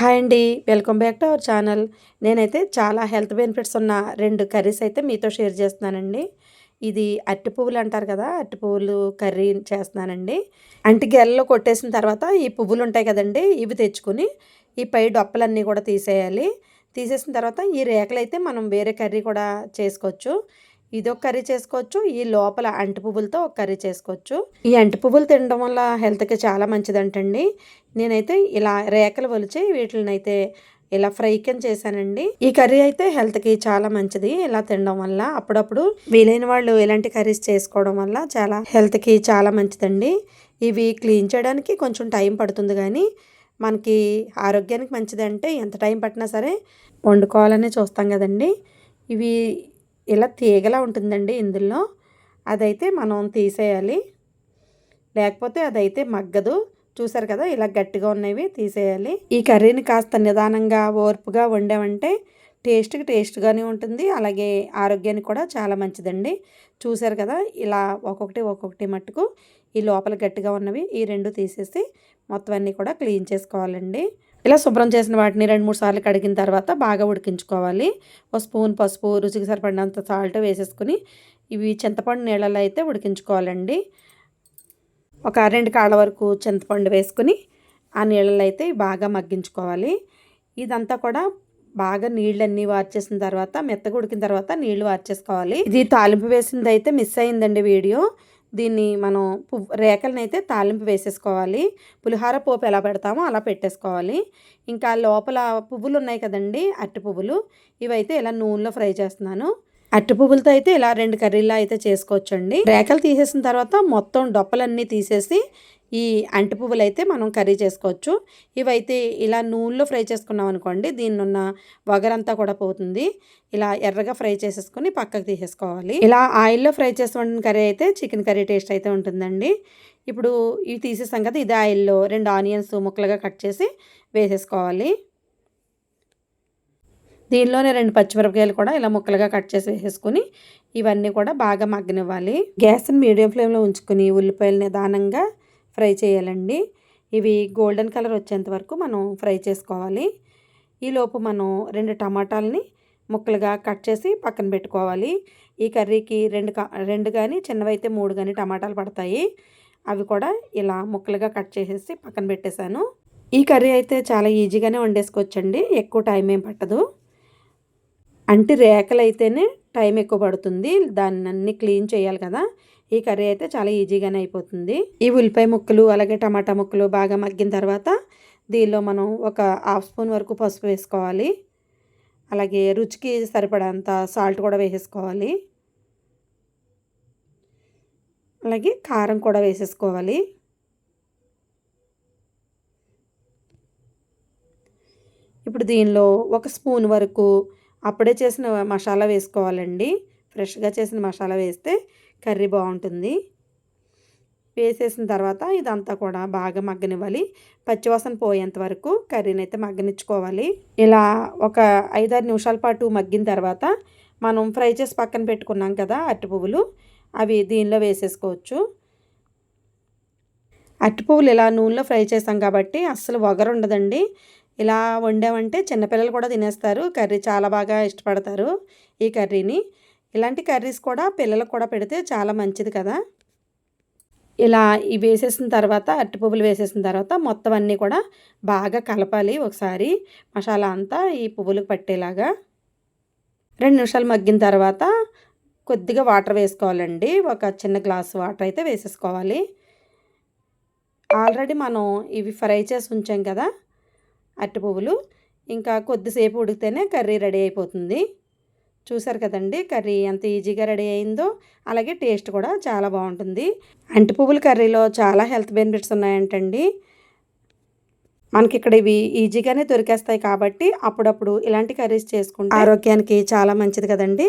Hi అండి welcome back to our channel. నేనైతే చాలా హెల్త్ బెనిఫిట్స్ ఉన్న రెండు కర్రీస్ అయితే మీతో షేర్ చేస్తున్నానండి. ఇది అట్టి పువ్వులు అంటారు కదా అట్టి పువ్వులు కర్రీ చేస్తున్నానండి. అంటి గెలలో కొట్టేసిన తర్వాత ఈ పువ్వులు ఉంటాయి కదండి ఇవి తెచ్చుకొని ఈ పై డొప్పలన్నీ కూడా తీసేయాలి. తీసేసిన తర్వాత ఈ రేకలు అయితే మనం వేరే కర్రీ కూడా చేసుకోవచ్చు. ఇదొక కర్రీ చేసుకోవచ్చు ఈ లోపల అంటి పువ్వులతో ఒక కర్రీ చేసుకోవచ్చు. ఈ అంటి పువ్వులు తినడం వల్ల హెల్త్కి చాలా మంచిదంటండి. నేనైతే ఇలా రేకలు ఒలిచి వీటిని అయితే ఇలా ఫ్రై కింద చేశానండి. ఈ కర్రీ అయితే హెల్త్కి చాలా మంచిది ఇలా తినడం వల్ల. అప్పుడప్పుడు వీలైన వాళ్ళు ఇలాంటి కర్రీస్ చేసుకోవడం వల్ల చాలా హెల్త్కి చాలా మంచిదండి. ఇవి క్లీన్ చేయడానికి కొంచెం టైం పడుతుంది కానీ మనకి ఆరోగ్యానికి మంచిది అంటే ఎంత టైం పట్టినా సరే వండుకోవాలని చూస్తాం కదండి. ఇవి ఇలా తీగలా ఉంటుందండి ఇందులో. అదైతే మనం తీసేయాలి. లేకపోతే అదైతే మగ్గదు. చూసారు కదా ఇలా గట్టిగా ఉన్నవి తీసేయాలి. ఈ కర్రీని కాస్త నిదానంగా ఓర్పుగా వండామంటే టేస్ట్కి టేస్ట్గానే ఉంటుంది. అలాగే ఆరోగ్యానికి కూడా చాలా మంచిదండి. చూసారు కదా ఇలా ఒక్కొక్కటి ఒక్కొక్కటి మట్టుకు ఈ లోపల గట్టిగా ఉన్నవి ఈ రెండు తీసేసి మొత్తం అన్నీ కూడా క్లీన్ చేసుకోవాలండి. ఇలా శుభ్రం చేసిన వాటిని రెండు మూడు సార్లు కడిగిన తర్వాత బాగా ఉడికించుకోవాలి. ఒక స్పూన్ పసుపు రుచికి సరిపడినంత సాల్ట్ వేసేసుకుని ఇవి చింతపండు నీళ్ళలో అయితే ఉడికించుకోవాలండి. ఒక రెండు కాళ్ళ వరకు చింతపండు వేసుకుని ఆ నీళ్ళలో అయితే బాగా మగ్గించుకోవాలి. ఇదంతా కూడా బాగా నీళ్ళన్నీ వార్చేసిన తర్వాత మెత్తగా ఉడికిన తర్వాత నీళ్ళు వార్చేసుకోవాలి. ఇది తాలింపు వేసింది అయితే మిస్ అయిందండి వీడియో. దీన్ని మనం పువ్వు అయితే తాలింపు వేసేసుకోవాలి. పులిహార పోపు ఎలా పెడతామో అలా పెట్టేసుకోవాలి. ఇంకా లోపల పువ్వులు ఉన్నాయి కదండి అట్టి పువ్వులు. ఇవైతే ఇలా నూనెలో ఫ్రై చేస్తున్నాను. అట్టి పువ్వులతో అయితే ఇలా రెండు కర్రీలా అయితే చేసుకోవచ్చండి. రేకలు తీసేసిన తర్వాత మొత్తం డొప్పలన్నీ తీసేసి ఈ అంటి పువ్వులు అయితే మనం కర్రీ చేసుకోవచ్చు. ఇవైతే ఇలా నూనెలో ఫ్రై చేసుకున్నాం అనుకోండి దీన్ని ఉన్న వగరంతా కూడా పోతుంది. ఇలా ఎర్రగా ఫ్రై చేసేసుకొని పక్కకు తీసేసుకోవాలి. ఇలా ఆయిల్లో ఫ్రై చేసుకున్న కర్రీ అయితే చికెన్ కర్రీ టేస్ట్ అయితే ఉంటుందండి. ఇప్పుడు ఇవి తీసేసాం కదా ఇదే ఆయిల్లో రెండు ఆనియన్స్ ముక్కలుగా కట్ చేసి వేసేసుకోవాలి. దీనిలోనే రెండు పచ్చిమిరపకాయలు కూడా ఇలా ముక్కలుగా కట్ చేసి వేసేసుకుని ఇవన్నీ కూడా బాగా మగ్గనివ్వాలి. గ్యాస్ని మీడియం ఫ్లేమ్లో ఉంచుకొని ఉల్లిపాయలు నిదానంగా ఫ్రై చేయాలండి. ఇవి గోల్డెన్ కలర్ వచ్చేంత వరకు మనం ఫ్రై చేసుకోవాలి. ఈలోపు మనం రెండు టమాటాలని ముక్కలుగా కట్ చేసి పక్కన పెట్టుకోవాలి. ఈ కర్రీకి రెండు రెండు కానీ చిన్నవైతే మూడు కానీ టమాటాలు పడతాయి. అవి కూడా ఇలా ముక్కలుగా కట్ చేసేసి పక్కన పెట్టేశాను. ఈ కర్రీ అయితే చాలా ఈజీగానే వండేసుకోవచ్చండి. ఎక్కువ టైం ఏం పట్టదు. అంటే రేకలు అయితేనే టైం ఎక్కువ పడుతుంది. దాన్ని అన్ని క్లీన్ చేయాలి కదా. ఈ కర్రీ అయితే చాలా ఈజీగానే అయిపోతుంది. ఈ ఉల్లిపాయ ముక్కలు అలాగే టమాటా ముక్కలు బాగా మగ్గిన తర్వాత దీనిలో మనం ఒక హాఫ్ స్పూన్ వరకు పసుపు వేసుకోవాలి. అలాగే రుచికి సరిపడంత సాల్ట్ కూడా వేసేసుకోవాలి. అలాగే కారం కూడా వేసేసుకోవాలి. ఇప్పుడు దీనిలో ఒక స్పూన్ వరకు అప్పుడే చేసిన మసాలా వేసుకోవాలండి. ఫ్రెష్గా చేసిన మసాలా వేస్తే కర్రీ బాగుంటుంది. వేసేసిన తర్వాత ఇదంతా కూడా బాగా మగ్గనివ్వాలి. పచ్చివాసన పోయేంత వరకు కర్రీని అయితే మగ్గనిచ్చుకోవాలి. ఇలా ఒక ఐదారు నిమిషాల పాటు మగ్గిన తర్వాత మనం ఫ్రై చేసి పక్కన పెట్టుకున్నాం కదా అట్టి పువ్వులు అవి దీనిలో వేసేసుకోవచ్చు. అట్టి పువ్వులు ఇలా నూనెలో ఫ్రై చేసాం కాబట్టి అస్సలు వగరు ఉండదండి ఇలా వండామంటే చిన్నపిల్లలు కూడా తినేస్తారు కర్రీ చాలా బాగా ఇష్టపడతారు ఈ కర్రీని. ఇలాంటి కర్రీస్ కూడా పిల్లలకు కూడా పెడితే చాలా మంచిది కదా. ఇలా ఇవి వేసేసిన తర్వాత అట్టి పువ్వులు వేసేసిన తర్వాత మొత్తం అన్నీ కూడా బాగా కలపాలి ఒకసారి మసాలా అంతా ఈ పువ్వులకు పట్టేలాగా. రెండు నిమిషాలు మగ్గిన తర్వాత కొద్దిగా వాటర్ వేసుకోవాలండి ఒక చిన్న గ్లాస్ వాటర్ అయితే వేసేసుకోవాలి. ఆల్రెడీ మనం ఇవి ఫ్రై చేసి ఉంచాం కదా అట్టి పువ్వులు. ఇంకా కొద్దిసేపు ఉడికితేనే కర్రీ రెడీ అయిపోతుంది. చూసారు కదండి కర్రీ ఎంత ఈజీగా రెడీ అయిందో అలాగే టేస్ట్ కూడా చాలా బాగుంటుంది. అంటి పువ్వుల కర్రీలో చాలా హెల్త్ బెనిఫిట్స్ ఉన్నాయంటండి. మనకి ఇక్కడ ఇవి ఈజీగానే దొరికేస్తాయి కాబట్టి అప్పుడప్పుడు ఇలాంటి కర్రీస్ చేసుకుంటే ఆరోగ్యానికి చాలా మంచిది కదండి.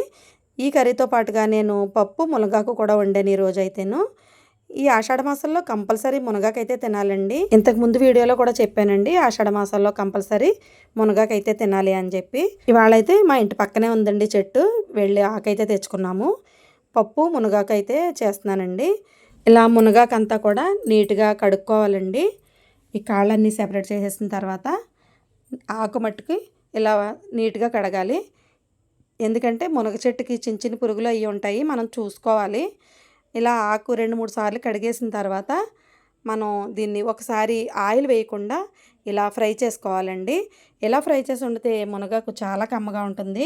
ఈ కర్రీతో పాటుగా నేను పప్పు మునగాకు కూడా వండాను ఈ రోజైతేను. ఈ ఆషాఢ మాసంలో కంపల్సరీ మునగాకైతే తినాలండి. ఇంతకు ముందు వీడియోలో కూడా చెప్పానండి ఆషాఢ మాసంలో కంపల్సరీ మునగాకైతే తినాలి అని చెప్పి. ఇవాళ అయితే మా ఇంటి పక్కనే ఉందండి చెట్టు వెళ్ళి ఆకైతే తెచ్చుకున్నాము. పప్పు మునగాకైతే చేస్తున్నానండి. ఇలా మునగాకంతా కూడా నీట్గా కడుక్కోవాలండి. ఈ కాళ్ళన్నీ సెపరేట్ చేసేసిన తర్వాత ఆకు మట్టుకి ఇలా నీట్గా కడగాలి. ఎందుకంటే మునగ చెట్టుకి చిన్న చిన్న పురుగులు అవి ఉంటాయి మనం చూసుకోవాలి. ఇలా ఆకు రెండు మూడు సార్లు కడిగేసిన తర్వాత మనం దీన్ని ఒకసారి ఆయిల్ వేయకుండా ఇలా ఫ్రై చేసుకోవాలండి. ఇలా ఫ్రై చేసి వండితే మునగాకు చాలా కమ్మగా ఉంటుంది.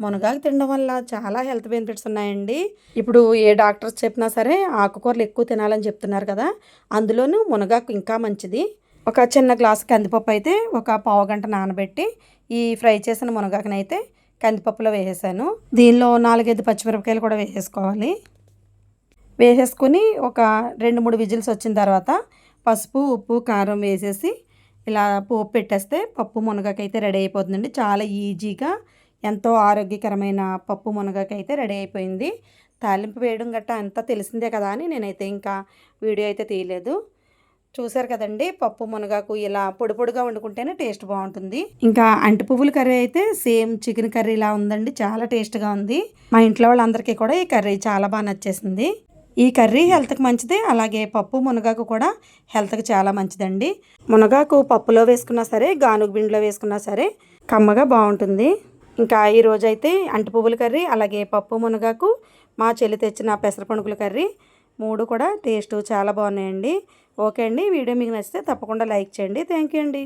మునగాకు తినడం వల్ల చాలా హెల్త్ బెనిఫిట్స్ ఉన్నాయండి. ఇప్పుడు ఏ డాక్టర్స్ చెప్పినా సరే ఆకుకూరలు ఎక్కువ తినాలని చెప్తున్నారు కదా అందులోనూ మునగాకు ఇంకా మంచిది. ఒక చిన్న గ్లాస్ కందిపప్పు అయితే ఒక పావు గంట నానబెట్టి ఈ ఫ్రై చేసిన మునగాకునైతే కందిపప్పులో వేసేసాను. దీనిలో నాలుగైదు పచ్చిమిరపకాయలు కూడా వేసేసుకోవాలి. వేసేసుకుని ఒక రెండు మూడు విజిల్స్ వచ్చిన తర్వాత పసుపు ఉప్పు కారం వేసేసి ఇలా పోపు పెట్టేస్తే పప్పు మునగకైతే రెడీ అయిపోతుందండి. చాలా ఈజీగా ఎంతో ఆరోగ్యకరమైన పప్పు మునగకైతే రెడీ అయిపోయింది. తాలింపు వేయడం గట్టా అంతా తెలిసిందే కదా అని నేనైతే ఇంకా వీడియో అయితే తీయలేదు. చూసారు కదండి పప్పు మునగాకు ఇలా పొడి పొడిగా వండుకుంటేనే టేస్ట్ బాగుంటుంది. ఇంకా అంటి పువ్వుల కర్రీ అయితే సేమ్ చికెన్ కర్రీలా ఉందండి చాలా టేస్ట్గా ఉంది. మా ఇంట్లో వాళ్ళందరికీ కూడా ఈ కర్రీ చాలా బాగా నచ్చేసింది. ఈ కర్రీ హెల్త్కి మంచిది అలాగే పప్పు మునగాకు కూడా హెల్త్కి చాలా మంచిదండి. మునగాకు పప్పులో వేసుకున్నా సరే గానుగు బిండిలో వేసుకున్నా సరే కమ్మగా బాగుంటుంది. ఇంకా ఈ రోజైతే అంటి పువ్వుల కర్రీ అలాగే పప్పు మునగాకు మా చెల్లి తెచ్చిన పెసరపణుకుల కర్రీ మూడు కూడా టేస్ట్ చాలా బాగున్నాయండి. ఓకే అండి వీడియో మీకు నచ్చితే తప్పకుండా లైక్ చేయండి. థ్యాంక్ యూ అండి.